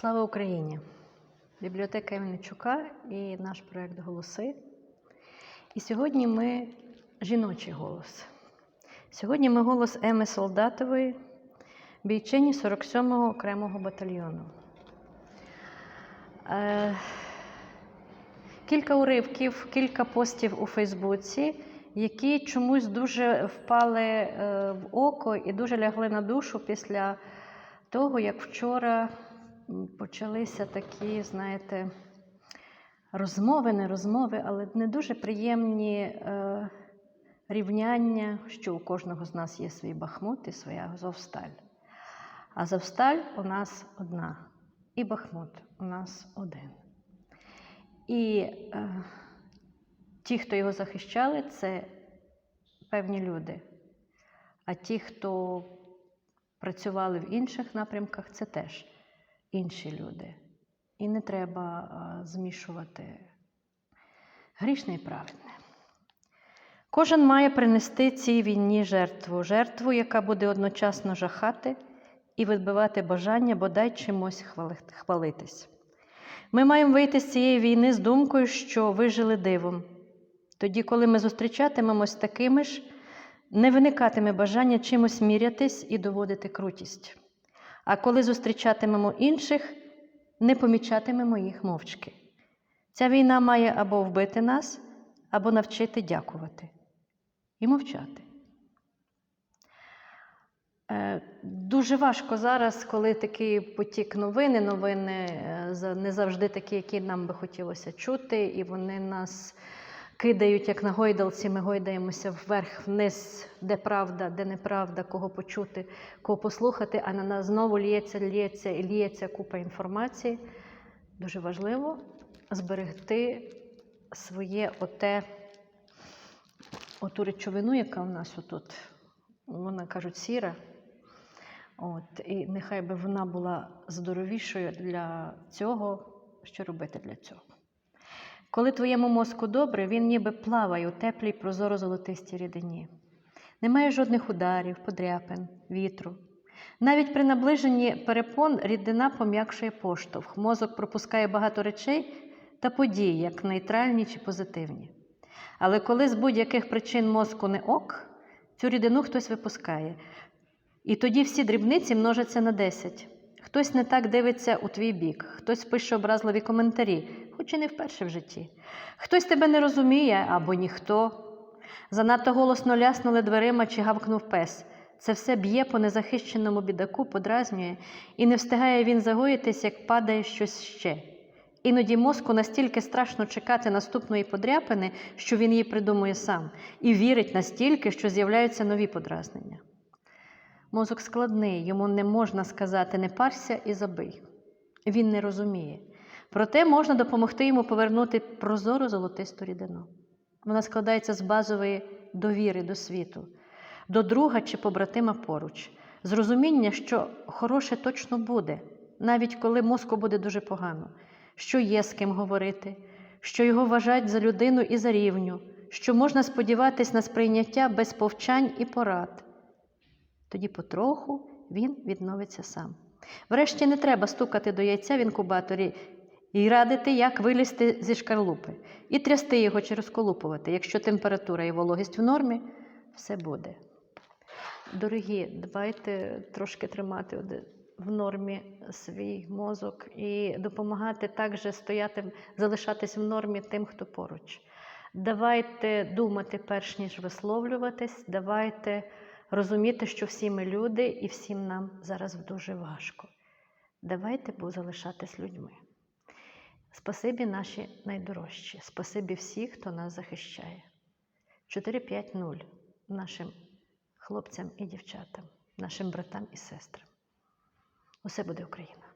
Слава Україні! Бібліотека Іваничука і наш проєкт Голоси. І сьогодні ми жіночий голос. Сьогодні ми голос Еми Солдатової, бійчині 47-го окремого батальйону. Е, Кілька уривків, кілька постів у Фейсбуці, які чомусь дуже впали е, в око і дуже лягли на душу після того, як вчора почалися такі, знаєте, розмови, не розмови, але не дуже приємні е, рівняння, що у кожного з нас є свій Бахмут і своя Азовсталь. Азовсталь у нас одна, і Бахмут у нас один. І е, ті, хто його захищали, це певні люди. А ті, хто працювали в інших напрямках, це теж інші люди. І не треба змішувати грішне і праведне. Кожен має принести цій війні жертву, жертву, яка буде одночасно жахати і відбивати бажання бодай чимось хвалитись. Ми маємо вийти з цієї війни з думкою, що вижили дивом. Тоді, коли ми зустрічатимемось такими ж, не виникатиме бажання чимось мірятись і доводити крутість. А коли зустрічатимемо інших, не помічатимемо їх мовчки. Ця війна має або вбити нас, або навчити дякувати і мовчати. Е, Дуже важко зараз, коли такий потік новини, новини е, не завжди такі, які нам би хотілося чути, і вони нас кидають, як на гойдалці, ми гойдаємося вверх-вниз, де правда, де неправда, кого почути, кого послухати, а на нас знову лється, лється і лється купа інформації. Дуже важливо зберегти своє оте, оту речовину, яка у нас отут, вона кажуть, сіра. От, і нехай би вона була здоровішою для цього, що робити для цього. Коли твоєму мозку добре, він ніби плаває у теплій прозоро-золотистій рідині. Немає жодних ударів, подряпин, вітру. Навіть при наближенні перепон рідина пом'якшує поштовх. Мозок пропускає багато речей та подій, як нейтральні чи позитивні. Але коли з будь-яких причин мозку не ок, цю рідину хтось випускає. І тоді всі дрібниці множаться на 10. Хтось не так дивиться у твій бік, хтось пише образливі коментарі, хоч і не вперше в житті. Хтось тебе не розуміє або ніхто. Занадто голосно ляснули дверима чи гавкнув пес. Це все б'є по незахищеному бідаку, подразнює, і не встигає він загоїтись, як падає щось ще. Іноді мозку настільки страшно чекати наступної подряпини, що він її придумує сам, і вірить настільки, що з'являються нові подразнення. Мозок складний, йому не можна сказати не парся і забий. Він не розуміє. Проте можна допомогти йому повернути прозору золотисту рідину. Вона складається з базової довіри до світу, до друга чи побратима поруч, з розуміння, що хороше точно буде, навіть коли мозку буде дуже погано, що є з ким говорити, що його вважають за людину і за рівню, що можна сподіватись на сприйняття без повчань і порад тоді потроху він відновиться сам. Врешті не треба стукати до яйця в інкубаторі і радити, як вилізти зі шкарлупи, і трясти його чи розколупувати. Якщо температура і вологість в нормі, все буде. Дорогі, давайте трошки тримати в нормі свій мозок і допомагати також стояти, залишатись в нормі тим, хто поруч. Давайте думати, перш ніж висловлюватись, давайте розуміти, що всі ми люди і всім нам зараз дуже важко. Давайте бо залишатись людьми. Спасибі наші найдорожчі, спасибі всі, хто нас захищає. 4-5-0 нашим хлопцям і дівчатам, нашим братам і сестрам. Усе буде Україна!